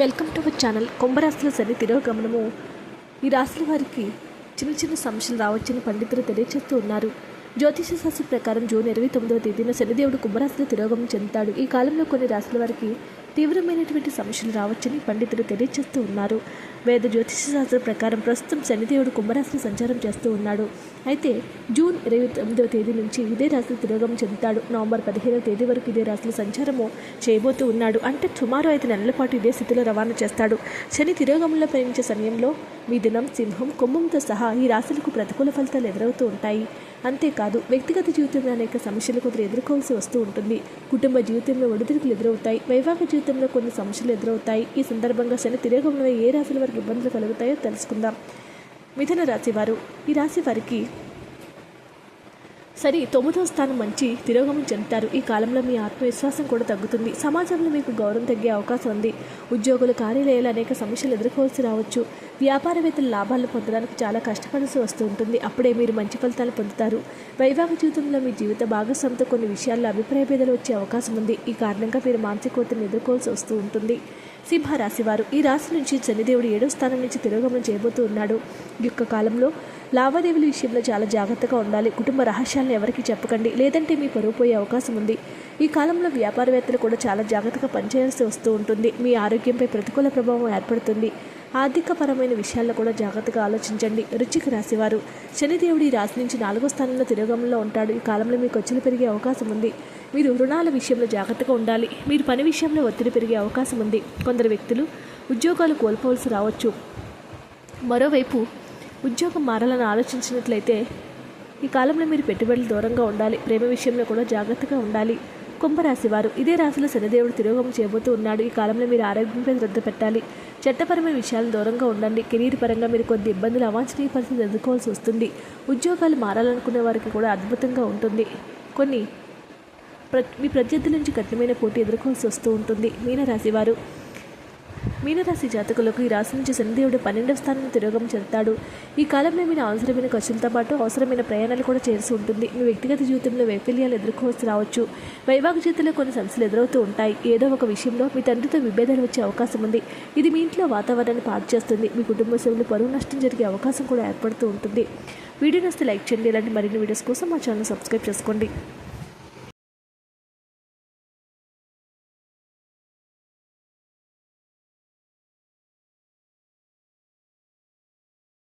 Welcome to our channel. కుంభరాశుల శని తిరోగమనము ఈ రాశుల వారికి చిన్న చిన్న సమస్యలు రావచ్చని పండితులు తెలియజేస్తూ ఉన్నారు. జ్యోతిష శాస్త్ర ప్రకారం జూన్ ఇరవై తొమ్మిదవ తేదీన శనిదేవుడు కుంభరాశిలో తిరోగమనం చెందుతాడు. ఈ కాలంలో కొన్ని రాశుల వారికి తీవ్రమైనటువంటి సమస్యలు రావచ్చని పండితులు తెలియజేస్తూ ఉన్నారు. వేద జ్యోతిష శాస్త్రం ప్రకారం ప్రస్తుతం శనిదేవుడు కుంభరాశిని సంచారం చేస్తూ ఉన్నాడు. అయితే జూన్ ఇరవై తొమ్మిదవ తేదీ నుంచి ఇదే రాశి తిరోగం చెందుతాడు. నవంబర్ పదిహేనవ తేదీ వరకు ఇదే రాశిలో సంచారము చేయబోతూ ఉన్నాడు. అంటే సుమారు ఐదు నెలల పాటు ఇదే స్థితిలో రవాణా చేస్తాడు. శని తిరోగంలో ప్రయాణించే సమయంలో మిథునం సింహం కుంభంతో సహా ఈ రాశులకు ప్రతికూల ఫలితాలు ఎదురవుతూ ఉంటాయి. అంతేకాదు వ్యక్తిగత జీవితంలో అనేక సమస్యలు కొందరు ఎదుర్కోవాల్సి వస్తూ ఉంటుంది. కుటుంబ జీవితంలో ఒడిదుడుకులు ఎదురవుతాయి. వైవాహిక జీవితంలో కొన్ని సమస్యలు ఎదురవుతాయి. ఈ సందర్భంగా శని తిరోగమనంలో ఏ రాశుల వారికి ఇబ్బందులు కలుగుతాయో తెలుసుకుందాం. మిథున రాశి వారు ఈ రాశి వారికి సరే తొమ్మిదవ స్థానం మంచి తిరోగమం చెందుతారు. ఈ కాలంలో మీ ఆత్మవిశ్వాసం కూడా తగ్గుతుంది. సమాజంలో మీకు గౌరవం తగ్గే అవకాశం ఉంది. ఉద్యోగులు కార్యాలయాలు అనేక సమస్యలు ఎదుర్కోవాల్సి రావచ్చు. వ్యాపారవేత్తలు లాభాలు పొందడానికి చాలా కష్టపడాల్సి వస్తూ ఉంటుంది. అప్పుడే మీరు మంచి ఫలితాలు పొందుతారు. వైవాహిక జీవితంలో మీ జీవిత భాగస్వామితో కొన్ని విషయాల్లో అభిప్రాయ భేదాలు వచ్చే అవకాశం ఉంది. ఈ కారణంగా మీరు మానసిక ఒత్తిడిని ఎదుర్కోవాల్సి వస్తూ ఉంటుంది. సింహరాశి వారు ఈ రాశి నుంచి శనిదేవుడు ఏడో స్థానం నుంచి తిరోగమనం చేయబోతూ ఉన్నాడు. ఈ యొక్క కాలంలో లావాదేవీల విషయంలో చాలా జాగ్రత్తగా ఉండాలి. కుటుంబ రహస్యాలను ఎవరికీ చెప్పకండి. లేదంటే మీ పరువు పోయే అవకాశం ఉంది. ఈ కాలంలో వ్యాపారవేత్తలు కూడా చాలా జాగ్రత్తగా పనిచేయాల్సి వస్తూ ఉంటుంది. మీ ఆరోగ్యంపై ప్రతికూల ప్రభావం ఏర్పడుతుంది. ఆర్థికపరమైన విషయాల్లో కూడా జాగ్రత్తగా ఆలోచించండి. రుచికి రాసేవారు శనిదేవుడి రాశి నుంచి నాలుగో స్థానంలో తిరోగంలో ఉంటాడు. ఈ కాలంలో మీకు ఖర్చులు పెరిగే అవకాశం ఉంది. మీరు రుణాల విషయంలో జాగ్రత్తగా ఉండాలి. మీరు పని విషయంలో ఒత్తిడి పెరిగే అవకాశం ఉంది. కొందరు వ్యక్తులు ఉద్యోగాలు కోల్పోవలసి రావచ్చు. మరోవైపు ఉద్యోగం మారాలని ఆలోచించినట్లయితే ఈ కాలంలో మీరు పెట్టుబడులు దూరంగా ఉండాలి ప్రేమ విషయంలో కూడా జాగ్రత్తగా ఉండాలి. కుంభరాశి వారు ఇదే రాశిలో శనిదేవుడు తిరోగం చేయబోతూ ఉన్నాడు. ఈ కాలంలో మీరు ఆరోగ్యంపై శ్రద్ధ పెట్టాలి. చట్టపరమైన విషయాలను దూరంగా ఉండండి. కెరీర్ పరంగా మీరు కొద్ది ఇబ్బందులు అవాంఛనీయ పరిస్థితులు ఎదుర్కోవాల్సి వస్తుంది. ఉద్యోగాలు మారాలనుకునే వారికి కూడా అద్భుతంగా ఉంటుంది. కొన్ని ప్ర మీ ప్రత్యర్థుల నుంచి కఠినమైన పోటీ ఎదుర్కోవాల్సి వస్తూ ఉంటుంది. మీన రాశివారు మీనరాశి జాతకులకు ఈ రాశి నుంచి శనిదేవుడు పన్నెండవ స్థానంలో తిరోగం చెందుతాడు. ఈ కాలంలో మీరు అవసరమైన ఖర్చులతో పాటు అవసరమైన ప్రయాణాలు కూడా చేయాల్సి ఉంటుంది. మీ వ్యక్తిగత జీవితంలో వైఫల్యాలు ఎదుర్కోవాల్సి రావచ్చు. వైవాహిక జీవితంలో కొన్ని సమస్యలు ఎదురవుతూ ఉంటాయి. ఏదో ఒక విషయంలో మీ తండ్రితో విభేదాలు వచ్చే అవకాశం ఉంది. ఇది మీ ఇంట్లో వాతావరణాన్ని పాటు చేస్తుంది. మీ కుటుంబ సభ్యులు పరువు నష్టం జరిగే అవకాశం కూడా ఏర్పడుతూ ఉంటుంది. వీడియో నస్తే లైక్ చేయండి. ఇలాంటి మరిన్ని వీడియోస్ కోసం మా ఛానల్ సబ్స్క్రైబ్ చేసుకోండి.